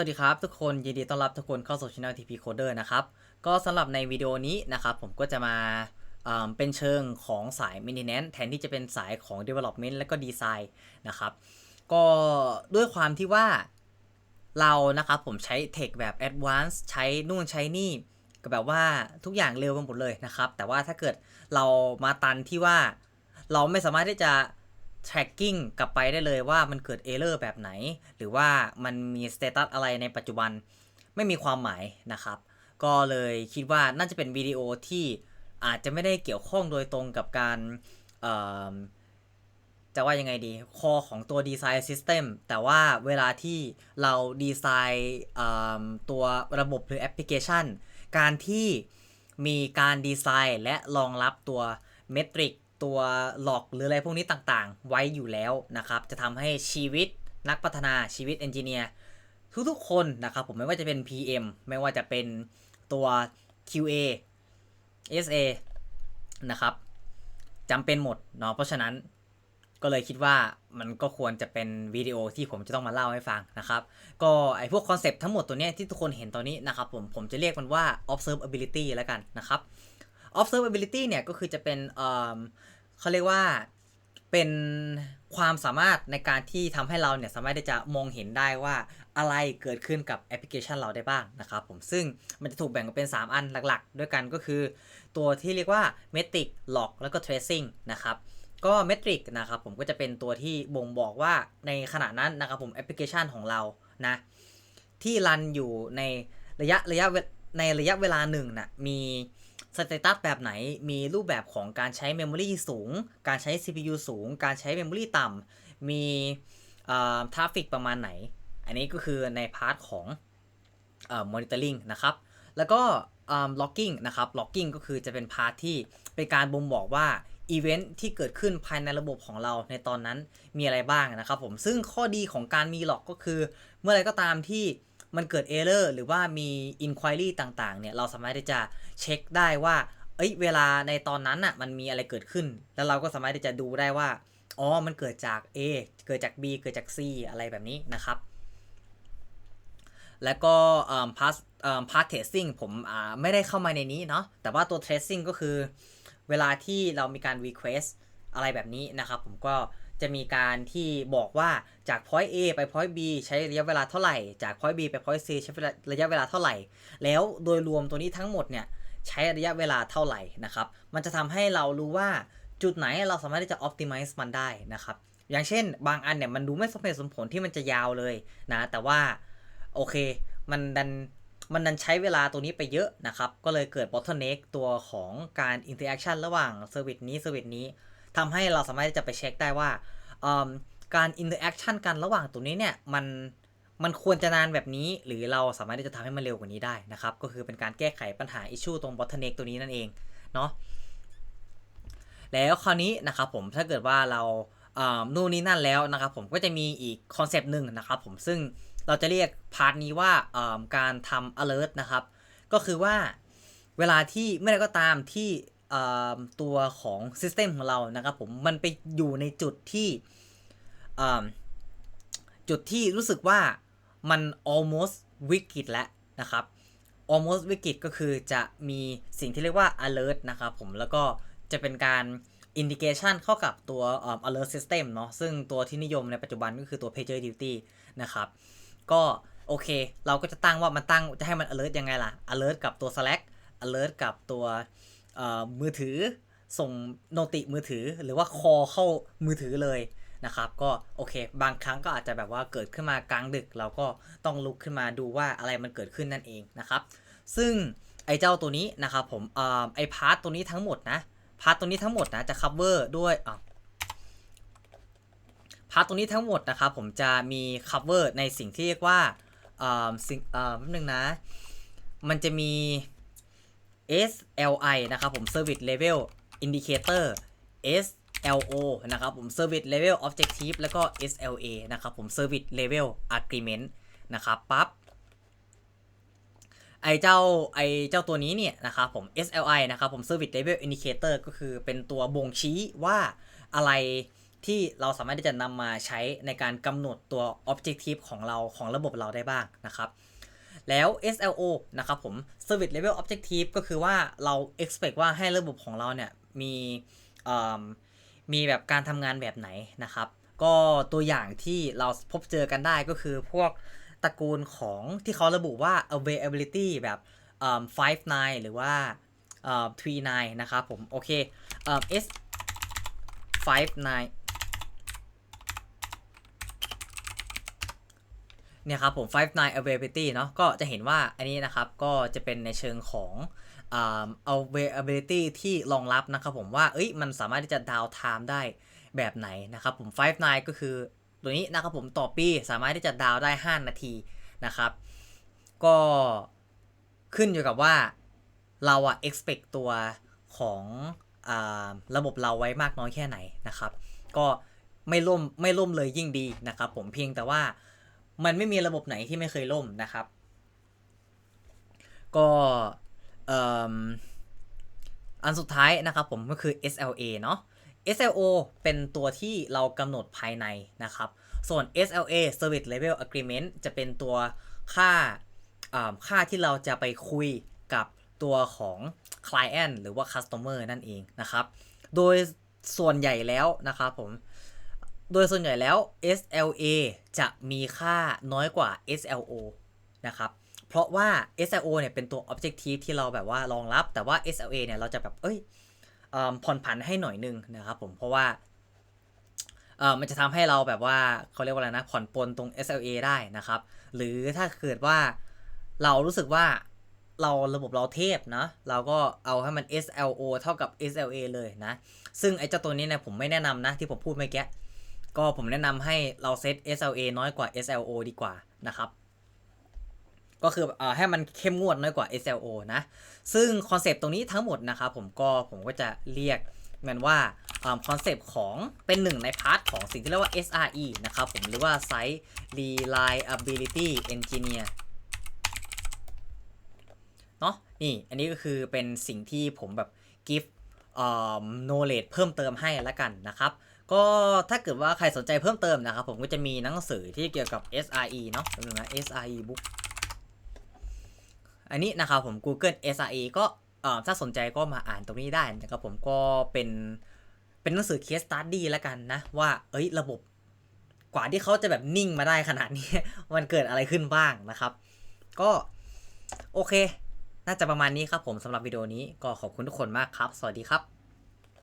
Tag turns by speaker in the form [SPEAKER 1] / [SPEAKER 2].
[SPEAKER 1] วัสดีครับทุกคนยินดีต้อนรับทุกคนเข้าสู่ Channel TP Coder นะครับ ก็สำหรับในวิดีโอนี้นะครับ ผมก็จะมาเเป็นเชิงของสาย Maintenance แทนที่จะเป็นสายของ Development และก็ Design นะครับ ก็ด้วยความที่ว่าเรานะครับผมใช้เทคแบบ Advance ใช้นู่นใช้นี่ก็แบบว่าทุกอย่างเร็วไปหมดเลยนะครับ แต่ว่าถ้าเกิดเรามาตันที่ว่าเราไม่สามารถที่จะ tracking กลับไปได้เลยว่ามันเกิด error แบบไหน หรือว่ามันมี status อะไรในปัจจุบันไม่มีความหมายนะครับ ก็เลยคิดว่าน่าจะเป็นวิดีโอที่อาจจะไม่ได้เกี่ยวข้องโดยตรงกับการจะว่ายังไงดี คอของตัว Design System แต่ว่าเวลาที่เราดีไซน์ตัวระบบหรือแอปพลิเคชัน การที่มีการดีไซน์และรองรับตัวเมตริก ตัวหลอกหรืออะไรพวกนี้ต่างๆ ไว้อยู่แล้วนะครับ จะทำให้ชีวิตนักพัฒนาชีวิตเอนจิเนียร์ทุกๆคนนะครับผมไม่ว่าจะเป็น PM ไม่ว่าจะเป็นตัว QA SA นะครับจำเป็นหมดเนาะเพราะฉะนั้นก็เลยคิดว่ามันก็ควรจะเป็นวิดีโอที่ผมจะต้องมาเล่าให้ฟังนะครับ ก็ไอพวกคอนเซปต์ทั้งหมดตัวเนี้ยที่ทุกคนเห็นตอนนี้นะครับผมผมจะเรียกมันว่า observability แล้วกันนะครับ observability เนี่ยก็คือจะเป็น เขาเรียกว่าเป็นความสามารถในการที่ทำให้เราเนี่ยสามารถที่จะมองเห็นได้ว่าอะไรเกิดขึ้นกับแอปพลิเคชันเราได้บ้างนะครับผมซึ่งมันจะถูกแบ่งออกเป็น 3 อันหลักๆ ด้วยกันก็คือ ตัวที่เรียกว่า metric log แล้วก็ tracing นะครับก็ metric นะครับผมก็จะเป็นตัวที่บ่งบอกว่าในขณะนั้นนะครับผมแอปพลิเคชันของเรานะที่รันอยู่ในระยะระยะเวในระยะเวลาหนึ่งนะ่ะมี สเตตัสแบบไหนมีรูปแบบของการใช้เมมโมรีสูง การใช้ CPU สูง การใช้เมมโมรีต่ำ มีทราฟฟิกประมาณไหน อันนี้ก็คือในพาร์ทของเอ่อ monitoring นะครับ แล้วก็อ่า logging นะครับ logging ก็คือจะเป็นพาร์ทที่เป็นการบ่งบอกว่าอีเวนท์ที่เกิดขึ้นภายในระบบของเราในตอนนั้นมีอะไรบ้างนะครับผมซึ่งข้อดีของการมี log ก็คือ เมื่อไรก็ตามที่ มันเกิด error หรือว่ามี inquiry ต่างๆเนี่ยเราสามารถที่จะเช็คได้ว่าเอ้ยเวลาในตอนนั้นอะมันมีอะไรเกิดขึ้น แล้วเราก็สามารถที่จะดูได้ว่าอ๋อมันเกิดจาก A เกิดจาก B เกิดจาก C อะไรแบบนี้นะครับ แล้วก็พาร์ทพาร์ทเทสซิ่งผมไม่ได้เข้ามาในนี้เนาะแต่ว่าตัว tracing ก็คือเวลาที่เรามีการ request อะไรแบบนี้นะครับ ผมก็ จะมีการที่บอกว่าจาก point A ไป point B ใช้ระยะเวลาเท่าไหร่ จาก point B ไป point C ใช้ระยะเวลาเท่าไหร่ แล้วโดยรวมตัวนี้ทั้งหมดเนี่ยใช้ระยะเวลาเท่าไหร่นะครับ มันจะทำให้เรารู้ว่าจุดไหนเราสามารถที่จะ optimize มันได้นะครับ อย่างเช่น บางอันเนี่ยมันดูไม่สมเหตุสมผลที่มันจะยาวเลยนะ แต่ว่าโอเคมันดันมันดันใช้เวลาตัวนี้ไปเยอะนะครับ ก็เลยเกิด bottleneck ตัวของการ interaction ระหว่าง service นี้ service นี้ ทำให้เราสามารถจะไปเช็คได้ว่าการ interaction กันระหว่างตัวนี้เนี่ยมันมันควรจะนานแบบนี้ หรือเราสามารถที่จะทำให้มันเร็วกว่านี้ได้นะครับ ก็คือเป็นการแก้ไขปัญหา issue ตรง bottleneck ตัวนี้นั่นเองเนาะแล้วคราวนี้นะครับผมถ้าเกิดว่าเรานู่นนี่นั่นแล้วนะครับผมก็จะมีอีกคอนเซปต์หนึ่งนะครับผมซึ่งเราจะเรียกพาร์ทนี้ว่าการทำ alert นะครับ ก็คือว่าเวลาที่เมื่อไรก็ตามที่ ตัวของ System ของเรานะครับผมมันไปอยู่ในจุดที่จุดที่รู้สึกว่ามัน almost วิกฤตแล้วนะครับ almost วิกฤตก็คือจะมีสิ่งที่เรียกว่า alert นะครับผมแล้วก็จะเป็นการ indication เข้ากับตัว alert system เนาะซึ่งตัวที่นิยมในปัจจุบันก็คือตัว pager duty นะครับก็โอเค เราก็จะตั้งว่ามันตั้งจะให้มัน alert ยังไงล่ะ alert กับตัว slack alert กับตัว มือถือส่งโนติมือถือหรือว่าคอเข้ามือถือเลยนะครับก็โอเค บางครั้งก็อาจจะแบบว่าเกิดขึ้นมากลางดึก เราก็ต้องลุกขึ้นมาดูว่าอะไรมันเกิดขึ้นนั่นเองนะครับ ซึ่งไอ้เจ้าตัวนี้นะครับผมอไอ้พาร์ตตัวนี้ทั้งหมดนะพาร์ตตัวนี้ทั้งหมดนะจะ cover ด้วยพาร์ตตัวนี้ทั้งหมดนะครับผมจะมี cover ในสิ่งที่เรียกว่าสิ่งแป๊บนึงนะ มันจะมี SLI นะครับผม Service Level Indicator SLO นะครับผม Service Level Objective แล้วก็ SLA นะครับผม Service Level Agreement นะครับปั๊บไอเจ้าไอเจ้าตัวนี้เนี่ยนะครับผม SLI นะครับผม Service Level Indicator ก็คือเป็นตัวบ่งชี้ว่าอะไรที่เราสามารถที่จะนำมาใช้ในการกำหนดตัว objective ของเราของระบบเราได้บ้างนะครับ แล้ว SLO นะครับผม Service Level Objective ก็คือว่าเรา expect ว่าให้ระบบของเราเนี่ยมีมีแบบการทำงานแบบไหนนะครับ ก็ตัวอย่างที่เราพบเจอกันได้ก็คือพวกตระกูลของที่เขาระบุว่า availability แบบเอิ่ม5 9หรือว่าเอ่อ3 9นะครับผม โอเคเอ่อ S 5 9 เนี่ยครับผม five nine availability เนาะก็จะเห็นว่าอันนี้นะครับก็จะเป็นในเชิงของเอ่า availability ที่รองรับนะครับผมว่าเอ้ยมันสามารถที่จะดาว time ได้แบบไหนนะครับผม five nine ก็คือตัวนี้นะครับผมต่อปีสามารถที่จะดาวได้ 5 นาทีนะครับ ก็ขึ้นอยู่กับว่าเราอะ expect ตัวของอระบบเราไว้มากน้อยแค่ไหนนะครับ ก็ไม่ล่มไม่ล่มเลยยิ่งดีนะครับผมเพียงแต่ว่า มันไม่มีระบบไหนที่ไม่เคยล่มนะครับ ก็อันสุดท้ายนะครับผมก็คือ SLA เนาะ SLO เป็นตัวที่เรากำหนดภายในนะครับ ส่วน SLA Service Level Agreement จะเป็นตัวค่าค่าที่เราจะไปคุยกับตัวของ Client หรือว่า Customer นั่นเองนะครับ โดยส่วนใหญ่แล้วนะครับผม โดยส่วนใหญ่แล้ว SLA จะมีค่าน้อยกว่า SLO นะครับ เพราะว่า SLO เนี่ยเป็นตัว objective ที่เราแบบว่ารองรับ แต่ว่า SLA เนี่ยเราจะแบบ เอ้ยอผ่อนผันให้หน่อยนึงนะครับผม เพราะว่ามันจะทำให้เราแบบว่าเขาเรียกว่าอะไรนะ ผ่อนปลนตรง SLA ได้นะครับ หรือถ้าเกิดว่าเรารู้สึกว่าเราระบบเราเทพนะ เราก็เอาให้มัน SLO เท่ากับ SLA เลยนะ ซึ่งไอ้เจ้าตัวนี้เนี่ยผมไม่แนะนำนะที่ผมพูดเมื่อกี้ ก็ผมแนะนำให้เราเซต SLA น้อยกว่า SLO ดีกว่านะครับก็คือเอ่อให้มันเข้มงวดน้อยกว่า SLO นะ ซึ่งคอนเซปต์ตรงนี้ทั้งหมดนะครับผมก็ผมก็จะเรียกมันว่าคอนเซปต์ของเป็นหนึ่งในพาร์ทของสิ่งที่เรียกว่า SRE นะครับผมหรือว่า Site Reliability Engineer เนาะนี่อันนี้ก็คือเป็นสิ่งที่ผมแบบ give เอ่อ knowledge เพิ่มเติมให้ละกันนะครับ ก็ถ้าเกิดว่าใครสนใจเพิ่มเติมนะครับ ผมก็จะมีหนังสือที่เกี่ยวกับ SRE เนาะแป๊บนึงนะ SRE book อันนี้นะครับผม Google SRE ก็ถ้าสนใจก็มาอ่านตรงนี้ได้นะครับผมก็เป็นเป็นหนังสือ case study แล้วกันนะ ว่าเอ้ยระบบกว่าที่เขาจะแบบนิ่งมาได้ขนาดนี้ มันเกิดอะไรขึ้นบ้างนะครับ ก็โอเค น่าจะประมาณนี้ครับผมสำหรับวิดีโอนี้ก็ขอบคุณทุกคนมากครับ สวัสดีครับ